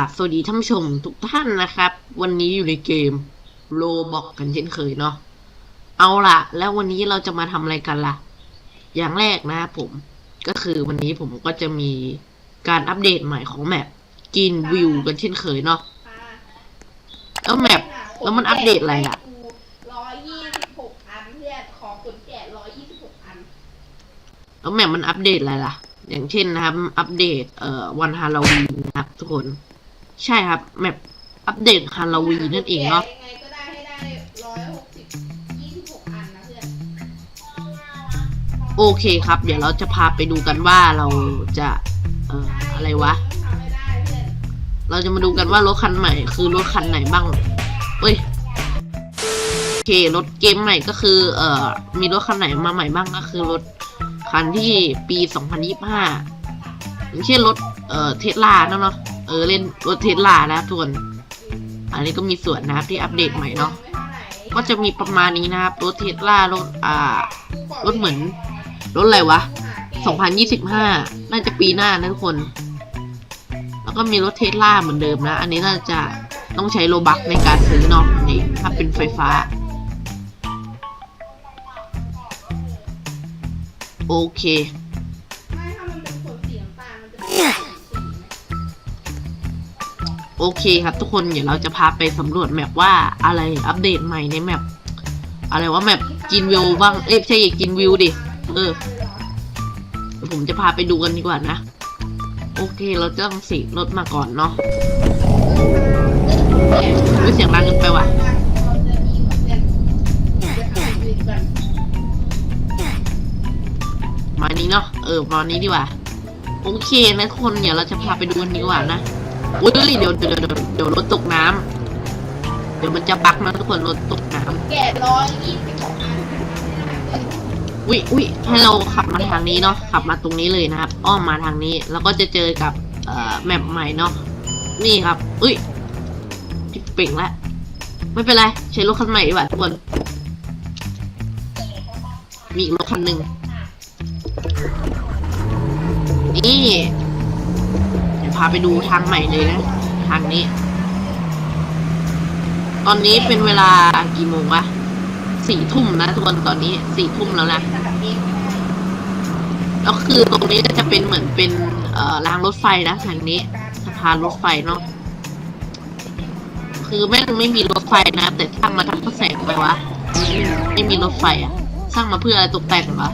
ราบสวัสดีท่านผู้ชมทุกท่านนะครับ วันนี้อยู่ในเกมโลบอกกันเช่นเคยเนาะเอาล่ะแล้ววันนี้เราจะมาทำอะไรกันล่ะ อย่างแรกนะครับผมก็คือวันนี้ผมก็จะมีการอัปเดตใหม่ของแมปกินวิวกันเช่นเคยเนาะแล้วแมปแล้วมันอัปเดตอะไรอะร้อยยี่สิบหกอันเพื่อนขอขนแกะร้อยยี่สิบหกอัน แล้วแมปมันอัปเดตอะไรล่ะ อย่างเช่นนะครับ อัปเดตเอ่อวันฮาโลวีนนะครับทุกคน ใช่ครับ แมปอัปเดตฮาโลวีนนั่นเองเนาะยังไงก็ได้ให้ได้ร้อยหกสิบยี่สิบหกอันนะเพื่อนโอเคครับ เดี๋ยวเราจะพาไปดูกันว่าเราจะ เอ่ออะไรวะ ต้องทำให้ได้เพื่อนเราจะมาดูกันว่ารถคันใหม่คือรถคันไหนบ้าง เอ้ย โอเค รถเกมใหม่ก็คือ เอ่อ มีรถคันไหนมาใหม่บ้างก็คือรถคันที่ปี 2025อย่างเช่นรถ เอ่อ เทสลาเนาะเนาะ เออเล่นรถเทสลานะครับทุกคนอันนี้ก็มีส่วนนะครับที่อัปเดตใหม่เนาะก็จะมีประมาณนี้นะครับรถเทสลารถอ่ารถเหมือนรถอะไรวะ 2025 น่าจะปีหน้านะทุกคน แล้วก็มีรถเทสลาเหมือนเดิมนะ อันนี้น่าจะต้องใช้โลบักในการซื้อเนาะนี่ถ้าเป็นไฟฟ้า โอเค โอเคครับทุกคนเดี๋ยวเราจะพาไปสำรวจแมปว่าอะไรอัปเดตใหม่ในแมปอะไรว่าแมปกินวิวบ้างเอ๊ะไม่ใช่กินวิวดิเออผมจะพาไปดูกันดีกว่านะ โอเคเราจะต้องสีรถมาก่อนเนาะไม่เสียงดังเกินไปว่ะเราจะมีเหมือนกันนมานี้เนาะเออมานี้ดีกว่า โอเคนะทุกคนเดี๋ยวเราจะพาไปดูกันดีกว่านะ อุ้ยเดี๋ยวเดี๋ยวเดี๋ยวเดี๋ยวรถตกน้ำเดี๋ยวมันจะบักนะทุกคนรถตกน้ำแกะร้อยยี่สิบหกอันอุ้ยอุ้ยให้เราขับมาทางนี้เนาะขับมาตรงนี้เลยนะครับ อ้อมมาทางนี้ แล้วก็จะเจอกับเอ่อแมปใหม่เนาะนี่ครับ อุ้ยจิบเป่งละไม่เป็นไรใช้รถคันใหม่ดีกว่าทุกคน มีอีกรถคันหนึ่งนี่เดี๋ยวพาไปดูทางใหม่เลยนะ ทางนี้ ตอนนี้เป็นเวลากี่โมงวะสี่ทุ่มนะทุกคนตอนนี้สี่ทุ่มแล้วนะแล้วคือตรงนี้จะเป็นเหมือนเป็นเอ่อรางรถไฟนะทางนี้สะพานรถไฟเนาะคือแม่งไม่มีรถไฟนะ แต่สร้างมาทำเพื่อแสงไปวะไม่มีรถไฟอะสร้างมาเพื่ออะไรตกแต่งวะ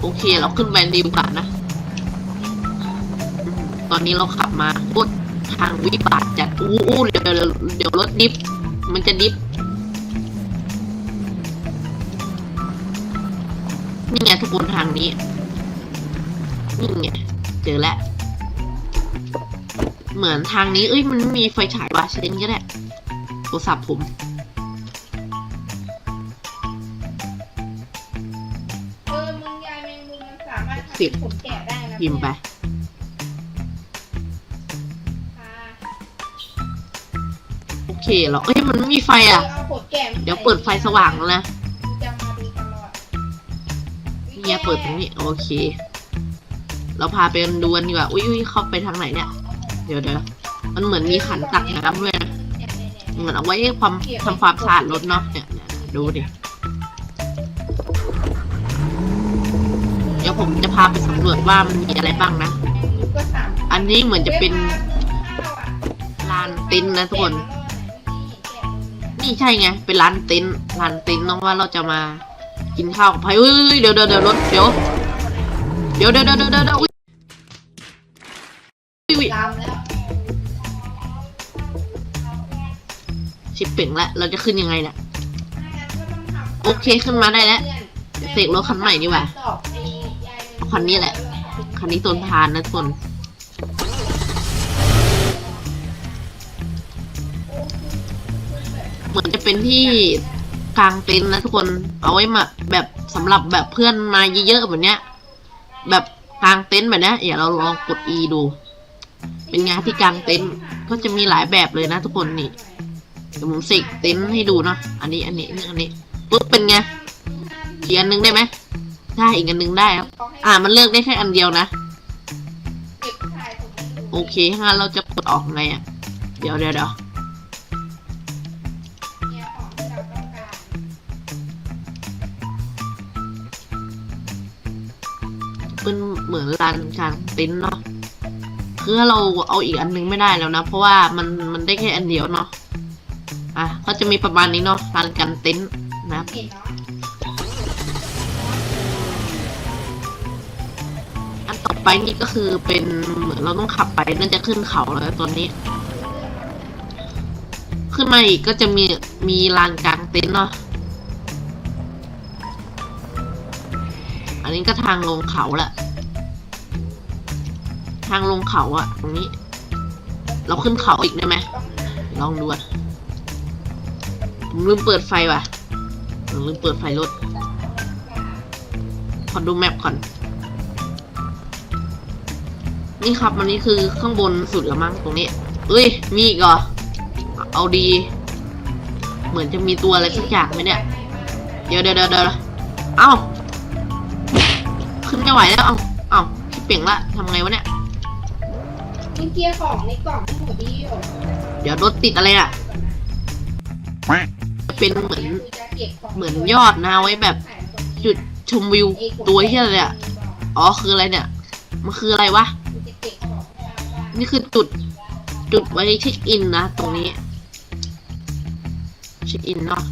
โอเค เราขึ้นแบนดีกว่านะ ตอนนี้เราขับมาโคตรทางวิบากจัดอู้อู้เดี๋ยวเดี๋ยวเดี๋ยวรถดิฟมันจะดิฟนี่ไงทุกคนทางนี้ นี่ไงเจอแล้ว เหมือนทางนี้ เอ้ยมันไม่มีไฟฉายว่ะใช้อันนี้ก็ได้โทรศัพท์ผมเออมึงยายแมงมุมมันสามารถทำสิบให้ผมแกะได้นะพิมพ์ไป หรอเอ้ยมันไม่มีไฟอะ เอาขนแกะมาเดี๋ยวเปิดไฟสว่างแล้วนะจะมาดูตลอดเนี่ยเปิดตรงนี้โอเค เราพาไปดูกันดีกว่าอุ้ยอุ้ยเข้าไปทางไหนเนี่ย เดี๋ยวเดี๋ยวมันเหมือนมีขันตักน้ำด้วยนะเนี่ยเนี่ยเนี่ยเหมือนเอาไว้ความทำความสะอาดรถเนาะเนี่ยเนี่ยดูดิ เดี๋ยวผมจะพาไปสำรวจว่ามันมีอะไรบ้างนะมึงก็สามอันนี้เหมือนจะเป็นว็บมาข้าวอะลานเต็นท์นะทุกคนแใช่ไง เป็นร้านเต็นท์ร้านเต็นท์น้องว่าเราจะมากินข้าวกับไผ่เฮ้ยเดี๋ยวเดี๋ยวเดี๋ยวรถเดี๋ยวเดี๋ยวเดี๋ยวเดี๋ยวเดี๋ยวเดี๋ยวอุ๊ยอุ๊ยอุ๊ยตามแล้วชิปเป่งแล้วเราจะขึ้นยังไงเนี่ยโอเคขึ้นมาได้แล้วเสกรถคันใหม่ดีกว่าคันนี้แหละ คันนี้ตนทานนะทุกคน เหมือนจะเป็นที่กลางเต็นท์นะทุกคนเอาไว้มาแบบสำหรับแบบเพื่อนมาเยอะๆแบบเนี้ย แบบกลางเต็นท์แบบเนี้ยอย่าเราลองกด E ดู เป็นงานที่กลางเต็นท์ก็จะมีหลายแบบเลยนะทุกคนนี่เดี๋ยวผมเสกเต็นท์ให้ดูเนาะอันนี้อันนี้นี่อันนี้ปุ๊บเป็นไงอีกอันหนึงได้ไหมได้อีกอันหนึงได้แล้วอ่ามันเลือกได้แค่อันเดียวนะ โอเคงั้นเราจะกดออกไงอะ เดี๋ยวเดี๋ยวเดี๋ยว เหมือนลานกลางเต็นท์เนาะคือเราเอาอีกอันนึงไม่ได้แล้วนะ เพราะว่ามันมันได้แค่อันเดียวเนาะอะก็จะมีประมาณนี้เนาะลานกลางเต็นท์นะครับเห็นะอันต่อไปนี่ก็คือเป็นเหมือนเราต้องขับไปน่าจะขึ้นเขาแล้วตอนนี้ ขึ้นมาอีกก็จะมีมีลานกลางเต็นท์เนาะอันนี้ก็ทางลงเขาแหละ ทางลงเขาอะตรงนี้ เราขึ้นเขาอีกได้ไหมลองดูอะผมลืมเปิดไฟว่ะผมลืมเปิดไฟรถขอดูแมปก่อน นี่ครับอันนี้คือข้างบนสุดแล้วมั้งตรงนี้เอ้ย มีอีกเหรอ เอาดี เหมือนจะมีตัวอะไรสักอย่างไหมเนี่ย เดี๋ยวเดี๋ยวเดี๋ยวเดี๋ยวเอ้า ขึ้นไม่ไหวแล้ว เอ้า เอ้าพี่เป่งละทำไงวะเนี่ย มีเกียร์ของในกล่องที่หนูดีอยู่เดี๋ยวรถติดอะไรอะ เป็นเหมือนเหมือนยอดนะไว้แบบ จุดชมวิวตัวเฮียอะไรอะ อ๋อคืออะไรเนี่ย มันคืออะไรวะ นี่คือจุดจุดไว้เช็คอินนะตรงนี้ เช็คอินเนาะ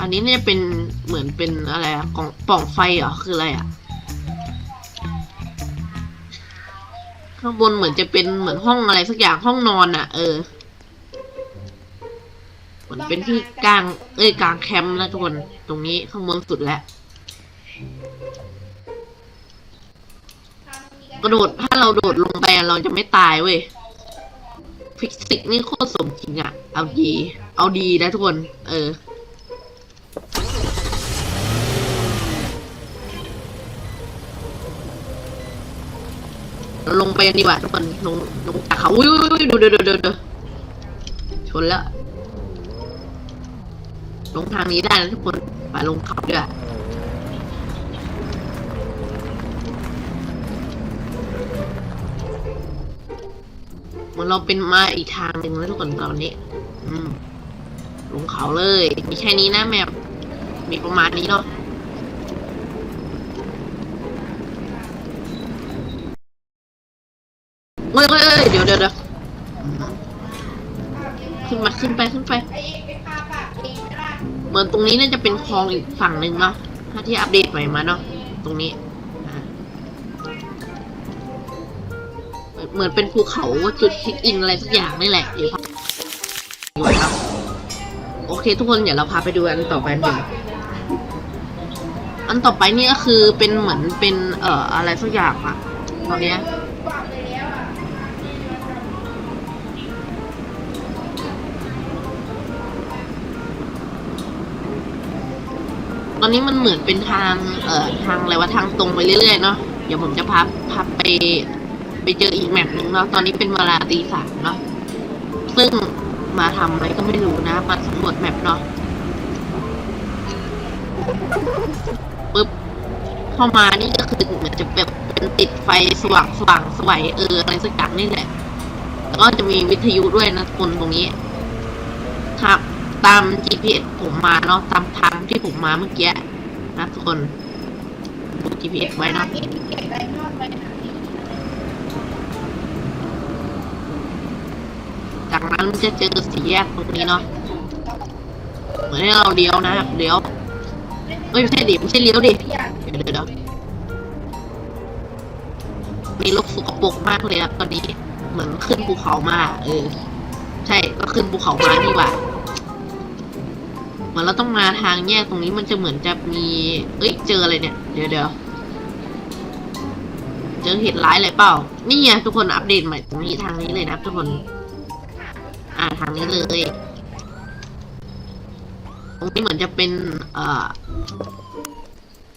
อันนี้เนี่ยเป็นเหมือนเป็นอะไรอะกล่องป่องไฟเหรอคืออะไรอะ ข้างบนเหมือนจะเป็นเหมือนห้องอะไรสักอย่างห้องนอนอะเออเหมือนเป็นที่กลาง เอ้ยกลางแคมป์นะทุกคน ตรงนี้ข้างบนสุดแล้วกระโดดถ้าเราโดดลงไปเราจะไม่ตายเว้ยฟิสิกส์นี่โคตรสมจริงอะ เอาดี เอาดีนะทุกคน เออ เราลงไปดีกว่าทุกคนลงลงจากเขาอุ้ยอุ้ยดูเดี๋ยวเดี๋ยวเดี๋ยวเดี๋ยวชนแล้วลงทางนี้ได้นะทุกคนไปลงเขาด้วยเหมือนเราเป็นมาอีกทางหนึ่งแล้วทุกคนตอนนี้ อืมลงเขาเลย มีแค่นี้นะแมพมีประมาณนี้เนาะ เฮ้ย เดี๋ยวเดี๋ยวเดี๋ยวขึ้นมาขึ้นไปขึ้นไป เหมือนตรงนี้น่าจะเป็นคลองอีกฝั่งหนึ่งเนาะถ้าที่อัปเดตใหม่มาเนาะตรงนี้เหมือนเป็นภูเขาจุดเช็คอินอะไรสักอย่างนี่แหละเดี๋ยวพาดูครับโอเค ทุกคนเดี๋ยวเราพาไปดูอันต่อไปหนึ่งอันต่อไปนี่ก็คือเป็นเหมือนเป็นเอ่ออะไรสักอย่างอะตอนเนี้ย ตอนนี้มันเหมือนเป็นทาง เอ่อ ทางอะไรวะ ทางตรงไปเรื่อยๆเนาะ เดี๋ยวผมจะพาพาไป ไปเจออีกแมปหนึ่งเนาะ ตอนนี้เป็นเวลาตีสามเนาะ ซึ่งมาทำอะไรก็ไม่รู้นะ มาสำรวจแมปเนาะปึ๊บ เข้ามานี่ก็คือเหมือนจะแบบเป็นติดไฟสว่างสว่างสวัยเอออะไรสักอย่างนี่แหละ แล้วก็จะมีวิทยุด้วยนะคนตรงนี้ ครับ ตาม GPS ผมมาเนาะ ตามทาง ที่ผมมาเมื่อกี้นะทุกคนดู GPS ไว้นะจากนั้นจะเจอสี่แยกตรงนี้เนาะเหมือนให้เราเลี้ยวนะครับเลี้ยวเอ้ยไม่ใช่ดิไม่ใช่เลี้ยวดิเดี๋ยวเดี๋ยวเดี๋ยวมีรกสกปรกมากเลยครับตอนนี้ เหมือนขึ้นภูเขามา เออ ใช่ก็ขึ้นภูเขามานี่หว่า มือนเราต้องมาทางแยกตรงนี้มันจะเหมือนจะมี เอ้ยเจออะไรเนี่ย เดี๋ยวเดี๋ยวเจอเหตุร้ายอะไรเปล่า นี่ไงทุกคนอัปเดตใหม่ตรงนี้ทางนี้เลยนะทุกคน อ่าทางนี้เลย ตรงนี้เหมือนจะเป็น เอ่อ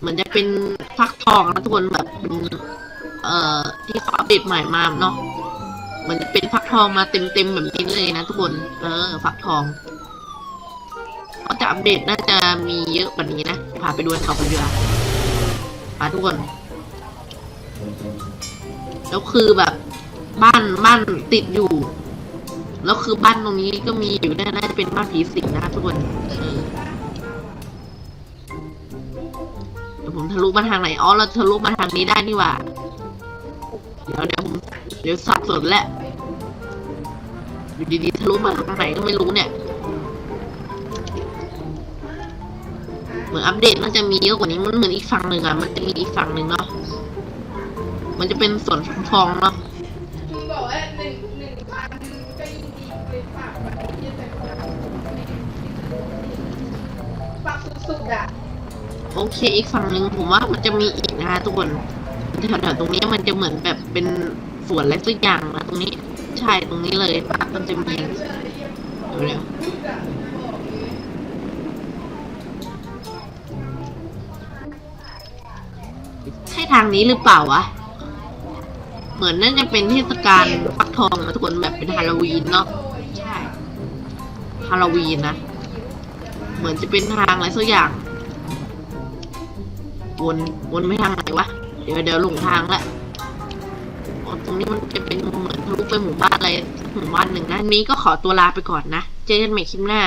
เหมือนจะเป็นฟักทองนะทุกคนแบบเป็นเอ่อ ที่เขาอัปเดตใหม่มาเนาะเหมือนจะเป็นฟักทองมาเต็มๆแบบนี้เลยนะทุกคน เออ ฟักทอง เขาจะอัปเดตน่าจะมีเยอะกว่านี้นะพาไปดูกันต่อไปดีกว่าพาทุกคน แล้วคือแบบบ้านบ้านติดอยู่ แล้วคือบ้านตรงนี้ก็มีอยู่น่าจะเป็นบ้านผีสิงนะทุกคนเออเดี๋ยวผมทะลุมาทางไหนอ๋อเราทะลุมาทางนี้ได้นี่ว่าเดี๋ยวเดี๋ยวผมเดี๋ยวสับสนแหละอยู่ดีๆทะลุมาทางไหนก็ไม่รู้เนี่ย เหมือนอัปเดตน่าจะมีเยอะกว่านี้มันเหมือนอีกฝั่งหนึ่งอะมันจะมีอีกฝั่งหนึ่งเนาะมันจะเป็นสวนทองเนาะมึงบอกว่าหนึ่งหนึ่งพันก็ยิ่งดีเลยฝากแบบนี้แต่ฝากสุดๆอะโอเคอีกฝั่งหนึ่งผมว่ามันจะมีอีกนะทุกคนแถวๆตรงนี้มันจะเหมือนแบบเป็นสวนอะไรสักอย่างนะตรงนี้ใช่ตรงนี้เลยปะมันจะมีเดี๋ยว ทางนี้หรือเปล่าวะ เหมือนน่าจะเป็นเทศกาลฟักทองนะทุกคนแบบเป็นฮาโลวีนเนาะ ใช่ ฮาโลวีนนะ เหมือนจะเป็นทางอะไรสักอย่าง วนวนไปทางไหนวะ เดี๋ยวเดี๋ยวหลงทางละอ๋อตรงนี้มันจะเป็นเหมือนทะลุไปหมู่บ้านอะไรสักหมู่บ้านหนึ่งนะอันนี้ก็ขอตัวลาไปก่อนนะ เจอกันใหม่คลิปหน้า